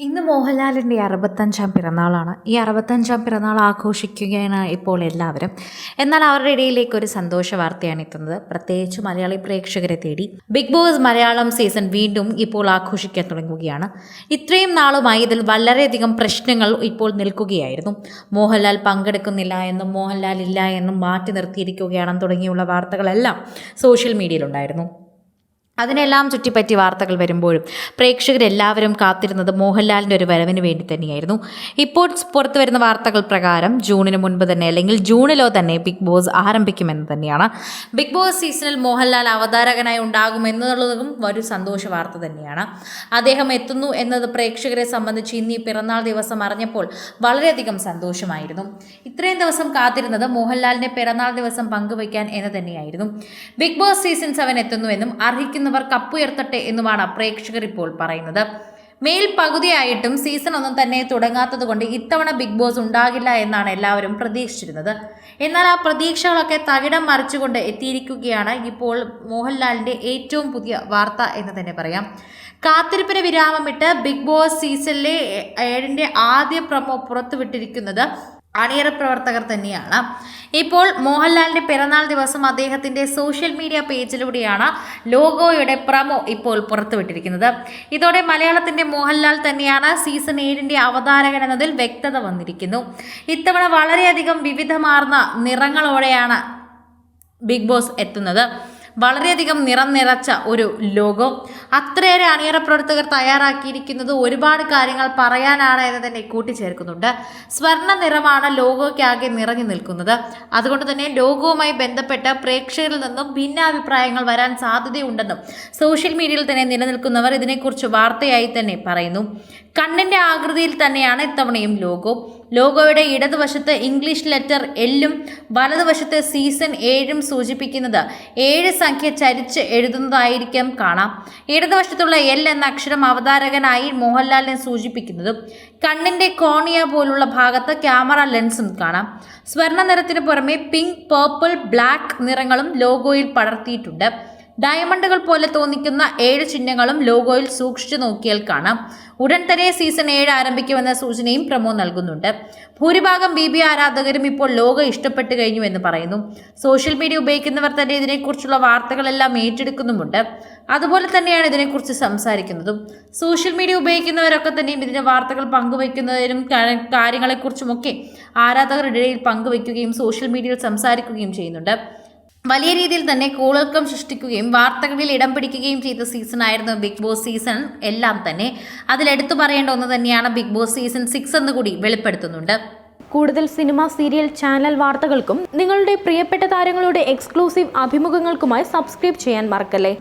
ഇന്ന് മോഹൻലാലിന്റെ അറുപത്തഞ്ചാം പിറന്നാളാണ്. ഈ അറുപത്തഞ്ചാം പിറന്നാൾ ആഘോഷിക്കുകയാണ് ഇപ്പോൾ എല്ലാവരും. എന്നാൽ അവരുടെ ഇടയിലേക്ക് ഒരു സന്തോഷ വാർത്തയാണ് എത്തുന്നത്. പ്രത്യേകിച്ച് മലയാളി പ്രേക്ഷകരെ തേടി ബിഗ് ബോസ് മലയാളം സീസൺ വീണ്ടും ഇപ്പോൾ ആഘോഷിക്കാൻ തുടങ്ങുകയാണ്. ഇത്രയും നാളുമായി ഇതിൽ വളരെയധികം പ്രശ്നങ്ങൾ ഇപ്പോൾ നിൽക്കുകയായിരുന്നു. മോഹൻലാൽ പങ്കെടുക്കുന്നില്ല എന്നും മോഹൻലാൽ ഇല്ല എന്നും മാറ്റി നിർത്തിയിരിക്കുകയാണെന്ന് തുടങ്ങിയുള്ള വാർത്തകളെല്ലാം സോഷ്യൽ മീഡിയയിലുണ്ടായിരുന്നു അതിനെല്ലാം ചുറ്റിപ്പറ്റി വാർത്തകൾ വരുമ്പോഴും പ്രേക്ഷകരെല്ലാവരും കാത്തിരുന്നത് മോഹൻലാലിന്റെ ഒരു വരവിന് വേണ്ടി തന്നെയായിരുന്നു. ഇപ്പോൾ പുറത്തു വരുന്ന വാർത്തകൾ പ്രകാരം ജൂണിന് മുൻപ് തന്നെ അല്ലെങ്കിൽ ജൂണിലോ തന്നെ ബിഗ് ബോസ് ആരംഭിക്കുമെന്ന് തന്നെയാണ്. ബിഗ് ബോസ് സീസണിൽ മോഹൻലാൽ അവതാരകനായി ഉണ്ടാകുമെന്നുള്ളതും ഒരു സന്തോഷ വാർത്ത തന്നെയാണ്. അദ്ദേഹം എത്തുന്നു എന്നത് പ്രേക്ഷകരെ സംബന്ധിച്ച് ഇന്ന് ഈ പിറന്നാൾ ദിവസം അറിഞ്ഞപ്പോൾ വളരെയധികം സന്തോഷമായിരുന്നു. ഇത്രയും ദിവസം കാത്തിരുന്നത് മോഹൻലാലിന്റെ പിറന്നാൾ ദിവസം പങ്കുവയ്ക്കാൻ എന്ന് തന്നെയായിരുന്നു. ബിഗ് ബോസ് സീസൺ സെവൻ എത്തുന്നുവെന്നും അർഹിക്കുന്നവർ കപ്പുയർത്തട്ടെ എന്നുമാണ് പ്രേക്ഷകർ ഇപ്പോൾ പറയുന്നത്. മേൽ പകുതിയായിട്ടും സീസൺ ഒന്നും തന്നെ തുടങ്ങാത്തത് കൊണ്ട് ഇത്തവണ ബിഗ് ബോസ് ഉണ്ടാകില്ല എന്നാണ് എല്ലാവരും പ്രതീക്ഷിച്ചിരുന്നത്. എന്നാൽ ആ പ്രതീക്ഷകളൊക്കെ തകിടം മറിച്ചുകൊണ്ട് എത്തിയിരിക്കുകയാണ് ഇപ്പോൾ മോഹൻലാലിന്റെ ഏറ്റവും പുതിയ വാർത്ത എന്ന് തന്നെ പറയാം. കാത്തിരിപ്പിന് വിരാമമിട്ട് ബിഗ് ബോസ് സീസണിലെ ഏഴിന്റെ ആദ്യ പ്രമോ പുറത്തുവിട്ടിരിക്കുന്നത് അണിയറ പ്രവർത്തകർ തന്നെയാണ്. ഇപ്പോൾ മോഹൻലാലിന്റെ പിറന്നാൾ ദിവസം അദ്ദേഹത്തിന്റെ സോഷ്യൽ മീഡിയ പേജിലൂടെയാണ് ലോഗോയുടെ പ്രമോ ഇപ്പോൾ പുറത്തുവിട്ടിരിക്കുന്നത്. ഇതോടെ മലയാളത്തിന്റെ മോഹൻലാൽ തന്നെയാണ് സീസൺ ഏഴിന്റെ അവതാരകൻ എന്നതിൽ വ്യക്തത വന്നിരിക്കുന്നു. ഇത്തവണ വളരെയധികം വിവിധമാർന്ന നിറങ്ങളോടെയാണ് ബിഗ് ബോസ് എത്തുന്നത്. വളരെയധികം നിറം നിറച്ച ഒരു ലോകം. അത്രയേറെ അണിയറ പ്രവർത്തകർ തയ്യാറാക്കിയിരിക്കുന്നത് ഒരുപാട് കാര്യങ്ങൾ പറയാനാണ് എന്ന് തന്നെ കൂട്ടിച്ചേർക്കുന്നുണ്ട്. സ്വർണ നിറമാണ് ലോഗോയ്ക്കാകെ നിറഞ്ഞു നിൽക്കുന്നത്. അതുകൊണ്ട് തന്നെ ലോഗോവുമായി ബന്ധപ്പെട്ട പ്രേക്ഷകരിൽ നിന്നും ഭിന്നാഭിപ്രായങ്ങൾ വരാൻ സാധ്യതയുണ്ടെന്നും സോഷ്യൽ മീഡിയയിൽ തന്നെ നിലനിൽക്കുന്നവർ ഇതിനെക്കുറിച്ച് വാർത്തയായി തന്നെ പറയുന്നു. കണ്ണിന്റെ ആകൃതിയിൽ തന്നെയാണ് ഇത്തവണയും ലോഗോ ലോഗോയുടെ ഇടതുവശത്ത് ഇംഗ്ലീഷ് ലെറ്റർ എല്ലും വലതുവശത്ത് സീസൺ ഏഴും സൂചിപ്പിക്കുന്നത് ഏഴ് സംഖ്യ ചരിച്ച് എഴുതുന്നതായിരിക്കും കാണാം. ഇടതുവശത്തുള്ള എൽ എന്ന അക്ഷരം അവതാരകനായി മോഹൻലാലിനെ സൂചിപ്പിക്കുന്നതും കണ്ണിന്റെ കോണിയ പോലുള്ള ഭാഗത്ത് ക്യാമറ ലെൻസും കാണാം. സ്വർണ നിറത്തിന് പുറമെ പിങ്ക് പേർപ്പിൾ ബ്ലാക്ക് നിറങ്ങളും ലോഗോയിൽ പടർത്തിയിട്ടുണ്ട്. ഡയമണ്ടുകൾ പോലെ തോന്നിക്കുന്ന ഏഴ് ചിഹ്നങ്ങളും ലോഗോയിൽ സൂക്ഷിച്ചു നോക്കിയാൽ കാണാം. ഉടൻ തന്നെ സീസൺ ഏഴ് ആരംഭിക്കുമെന്ന സൂചനയും പ്രമോ നൽകുന്നുണ്ട്. ഭൂരിഭാഗം ബി ബി ആരാധകരും ഇപ്പോൾ ലോഗോ ഇഷ്ടപ്പെട്ടു കഴിഞ്ഞു എന്ന് പറയുന്നു. സോഷ്യൽ മീഡിയ ഉപയോഗിക്കുന്നവർ തന്നെ ഇതിനെക്കുറിച്ചുള്ള വാർത്തകളെല്ലാം ഏറ്റെടുക്കുന്നുമുണ്ട്. അതുപോലെ തന്നെയാണ് ഇതിനെക്കുറിച്ച് സംസാരിക്കുന്നതും. സോഷ്യൽ മീഡിയ ഉപയോഗിക്കുന്നവരൊക്കെ തന്നെയും ഇതിന്റെ വാർത്തകൾ പങ്കുവയ്ക്കുന്നതിനും കാര്യങ്ങളെക്കുറിച്ചുമൊക്കെ ആരാധകരുടെ ഇടയിൽ പങ്കുവയ്ക്കുകയും സോഷ്യൽ മീഡിയയിൽ സംസാരിക്കുകയും ചെയ്യുന്നുണ്ട്. വലിയ രീതിയിൽ തന്നെ കൂളൽക്കം സൃഷ്ടിക്കുകയും വാർത്തകളിൽ ഇടം പിടിക്കുകയും ചെയ്ത സീസണായിരുന്നു ബിഗ് ബോസ് സീസൺ എല്ലാം തന്നെ അതിലെടുത്തു പറയേണ്ട ഒന്ന് തന്നെയാണ് ബിഗ് ബോസ് സീസൺ സിക്സ് എന്ന് കൂടി വെളിപ്പെടുത്തുന്നുണ്ട്. കൂടുതൽ സിനിമ സീരിയൽ ചാനൽ വാർത്തകൾക്കും നിങ്ങളുടെ പ്രിയപ്പെട്ട താരങ്ങളുടെ എക്സ്ക്ലൂസീവ് അഭിമുഖങ്ങൾക്കുമായി സബ്സ്ക്രൈബ് ചെയ്യാൻ മറക്കല്ലേ?